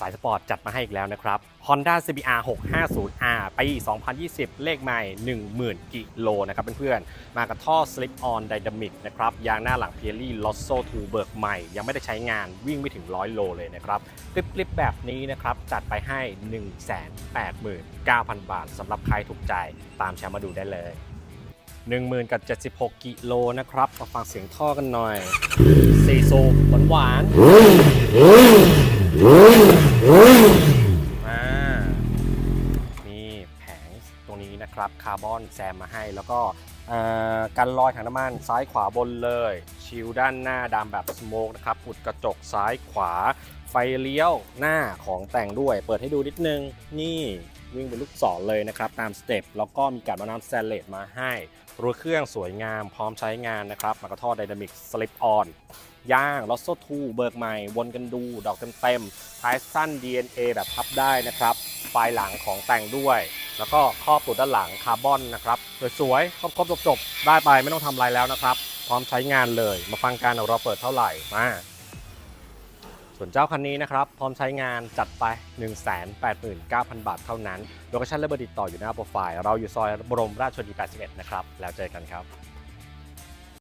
สายสปอร์ตจัดมาให้อีกแล้วนะครับ Honda CBR 650R ปี 2020 เลขใหม่ 10,000 กิโลนะครับเพื่อนๆ มากับท่อ Slip On Dynamic นะครับ ยางหน้าหลัง Pirelli Losso 2เบิกใหม่ ยังไม่ได้ใช้งานวิ่งไม่ถึง 100 โลเลยนะครับคลิปๆแบบนี้นะครับ จัดไปให้ 189,000 บาทสำหรับใครถูกใจตามแชมป์มาดูได้เลย 10,000กับ76 กิโลนะครับมาฟังเสียงท่อกันหน่อยซีโซหวานๆอ่านี่แผง ตรงนี้นะครับคาร์บอนแซมมาให้ แล้วก็กันรอยถังน้ำมันซ้ายขวาบนเลย ชิลด้านหน้าดำแบบสโมกนะครับอุดกระจกซ้ายขวา ไฟเลี้ยวหน้าของแต่งด้วย เปิดให้ดูนิดนึง นี่วิ่งเป็นลูกศรเลยนะครับ ตามสเต็ปแล้วก็มีการมาน้ำสแตนเลสมาให้รถเครื่องสวยงามพร้อมใช้งานนะครับมากระท่อไดนามิกสลิปออนย่างลอสโซทูเบิกใหม่ วนกันดู ดอกเต็มๆท้ายสั้น DNA แบบพับได้นะครับไฟหลังของแต่งด้วย แล้วก็ครอบตัวด้านหลังคาร์บอนนะครับสวยๆครบๆจบๆได้ไปไม่ต้องทำอะไรแล้วนะครับ พร้อมใช้งานเลยมาฟังการเราเปิดเท่าไหร่มาส่วนเจ้าคันนี้นะครับพร้อมใช้งานจัดไป 189,000 บาทเท่านั้น โลเคชั่นและเบอร์ติดต่ออยู่หน้าโปรไฟล์ เราอยู่ซอยบรมราชชนนี 81 นะครับ แล้วเจอกันครับ